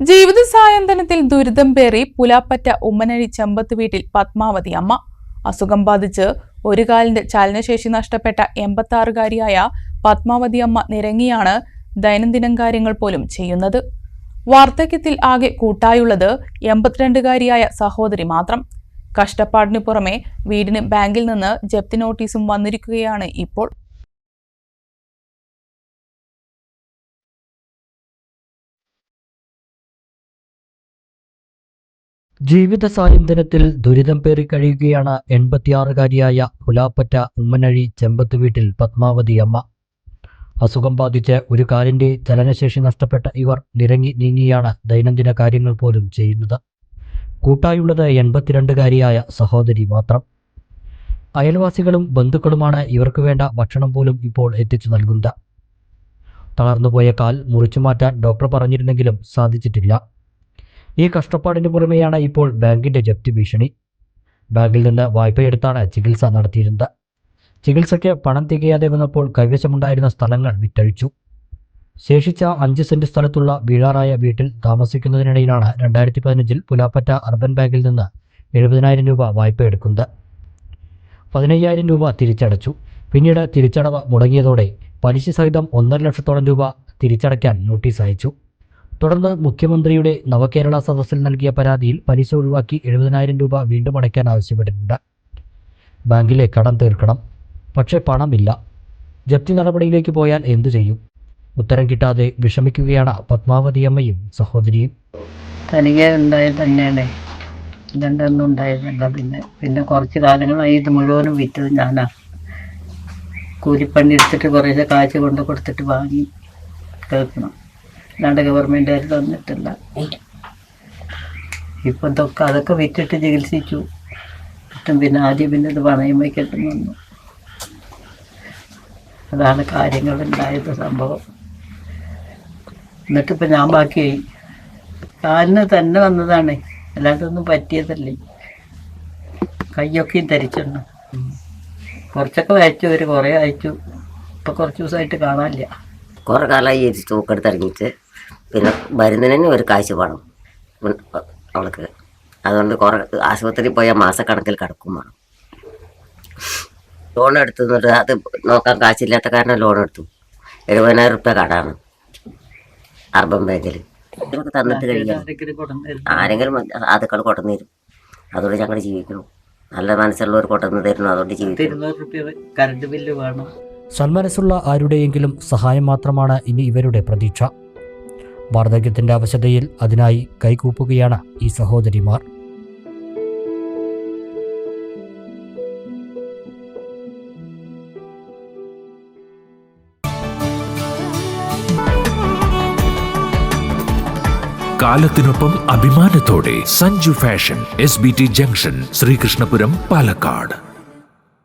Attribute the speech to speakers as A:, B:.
A: ജീവിത സായന്തനത്തിൽ ദുരിതം പേറി പുലാപ്പറ്റ ഉമ്മനഴി ചെമ്പത്ത് വീട്ടിൽ പത്മാവതി അമ്മ. അസുഖം ബാധിച്ച് ഒരു കാലിന്റെ ചലനശേഷി നഷ്ടപ്പെട്ട എൺപത്തി പത്മാവതി അമ്മ നിരങ്ങിയാണ് ദൈനംദിനം കാര്യങ്ങൾ പോലും ചെയ്യുന്നത്. വാർദ്ധക്യത്തിൽ ആകെ കൂട്ടായുള്ളത് എൺപത്തിരണ്ടുകാരിയായ സഹോദരി മാത്രം. കഷ്ടപ്പാടിനു പുറമെ വീടിന് ബാങ്കിൽ നിന്ന് ജപ്തി നോട്ടീസും വന്നിരിക്കുകയാണ് ഇപ്പോൾ.
B: ജീവിത സായന്തനത്തിൽ ദുരിതം പേറി കഴിയുകയാണ് എൺപത്തിയാറുകാരിയായ പുലാപ്പറ്റ ഉമ്മനഴി ചെമ്പത്ത് വീട്ടിൽ പത്മാവതി അമ്മ. അസുഖം ബാധിച്ച് ഒരു കാലിന്റെ ചലനശേഷി നഷ്ടപ്പെട്ട ഇവർ നിരങ്ങി നീങ്ങിയാണ് ദൈനംദിന കാര്യങ്ങൾ പോലും ചെയ്യുന്നത്. കൂട്ടായുള്ളത് എൺപത്തിരണ്ടുകാരിയായ സഹോദരി മാത്രം. അയൽവാസികളും ബന്ധുക്കളുമാണ് ഇവർക്ക് വേണ്ട ഭക്ഷണം പോലും ഇപ്പോൾ എത്തിച്ചു നൽകുന്നത്. തളർന്നുപോയ കാൽ മുറിച്ചു മാറ്റാൻ ഡോക്ടർ പറഞ്ഞിരുന്നെങ്കിലും സാധിച്ചിട്ടില്ല. ഈ കഷ്ടപ്പാടിന് പുറമെയാണ് ഇപ്പോൾ ബാങ്കിന്റെ ജപ്തി ഭീഷണി. ബാങ്കിൽ നിന്ന് വായ്പയെടുത്താണ് ചികിത്സ നടത്തിയിരുന്നത്. ചികിത്സയ്ക്ക് പണം തികയാതെ വന്നപ്പോൾ കൈവശമുണ്ടായിരുന്ന സ്ഥലങ്ങൾ വിറ്റഴിച്ചു. ശേഷിച്ച അഞ്ച് സെന്റ് സ്ഥലത്തുള്ള വീഴാറായ വീട്ടിൽ താമസിക്കുന്നതിനിടയിലാണ് രണ്ടായിരത്തി പതിനഞ്ചിൽ പുലാപ്പറ്റ അർബൻ ബാങ്കിൽ നിന്ന് എഴുപതിനായിരം രൂപ വായ്പ എടുക്കുന്നത്. പതിനയ്യായിരം രൂപ തിരിച്ചടച്ചു. പിന്നീട് തിരിച്ചടവ് മുടങ്ങിയതോടെ പലിശ സഹിതം ഒന്നര ലക്ഷത്തോളം രൂപ തിരിച്ചടയ്ക്കാൻ നോട്ടീസ് അയച്ചു. തുടർന്ന് മുഖ്യമന്ത്രിയുടെ നവകേരള സദസ്സിൽ നൽകിയ പരാതിയിൽ പലിശ ഒഴിവാക്കി എഴുപതിനായിരം രൂപ വീണ്ടും അടയ്ക്കാൻ ആവശ്യപ്പെട്ടിട്ടുണ്ട്. ബാങ്കിലെ കടം തീർക്കണം. പക്ഷേ പണമില്ല. ജപ്തി നടപടിയിലേക്ക് പോയാൽ എന്തു ചെയ്യും? ഉത്തരം കിട്ടാതെ വിഷമിക്കുകയാണ് പത്മാവതിയമ്മയും സഹോദരിയും.
C: തനിക്ക് ഉണ്ടായി തന്നെയാണ്. ഇതുണ്ടെന്നും ഉണ്ടായിരുന്നില്ല പിന്നെ. പിന്നെ കുറച്ച് കാലങ്ങളായി ഇത് മുഴുവനും വിറ്റത് ഞാനാ. കൂലിപ്പണി എടുത്തിട്ട് കുറേശ്ശെ കാശ് കൊണ്ട് കൊടുത്തിട്ട് വാങ്ങി കേൾക്കണം. അല്ലാണ്ട് ഗവൺമെന്റുകാർ തന്നിട്ടില്ല ഇപ്പം ഇതൊക്കെ അതൊക്കെ വിറ്റിട്ട് ചികിത്സിച്ചു. കിട്ടും പിന്നെ ആദ്യം പിന്നെ ഇത് പണയം വയ്ക്കട്ടും വന്നു. അതാണ് കാര്യങ്ങൾ ഉണ്ടായത് സംഭവം എന്നിട്ടിപ്പോൾ ഞാൻ ബാക്കിയായി. കാലിന് തന്നെ വന്നതാണ്. അല്ലാണ്ടൊന്നും പറ്റിയതല്ലേ. കയ്യൊക്കെയും ധരിച്ചിരുന്നു കുറച്ചൊക്കെ വായിച്ചു. അവർ കുറേ അയച്ചു ഇപ്പം കുറച്ച് ദിവസമായിട്ട് കാണാനില്ല.
D: കുറേ കാലമായി തൂക്കെടുത്ത് ഇറങ്ങിയിട്ട്. പിന്നെ മരുന്നിന് ഒരു കാശ് വേണം. അവൾക്ക്. അതുകൊണ്ട് കുറേ ആശുപത്രിയിൽ പോയാൽ മാസക്കണക്കിൽ കിടക്കും വേണം. ലോൺ എടുത്തു എന്നിട്ട് അത് നോക്കാൻ കാശില്ലാത്ത കാരണം ലോൺ എടുത്തു. എഴുപതിനായിരം റുപ്യ കടാണ് അർബൻ ബാങ്കിൽ ഇതൊക്കെ തന്നിട്ട് കഴിയണം
C: ആരെങ്കിലും
D: അതൊക്കെ കൊണ്ടുവന്ന് തരും അതുകൊണ്ട് ഞങ്ങൾ ജീവിക്കണം നല്ല മനസ്സുള്ളവർ കൊണ്ടുവന്ന് തരുന്നു. അതുകൊണ്ട്
C: വേണം.
B: സന്മനസ്സുള്ള ആരുടെയെങ്കിലും സഹായം മാത്രമാണ് ഇനി ഇവരുടെ പ്രതീക്ഷ. വാർദ്ധക്യത്തിന്റെ അവശതയിൽ അതിനായി കൈകൂപ്പുകയാണ് ഈ സഹോദരിമാർ.
E: കാലത്തിനൊപ്പം അഭിമാനത്തോടെ Sanju fashion S B T junction Sreekrishnapuram Palakkad.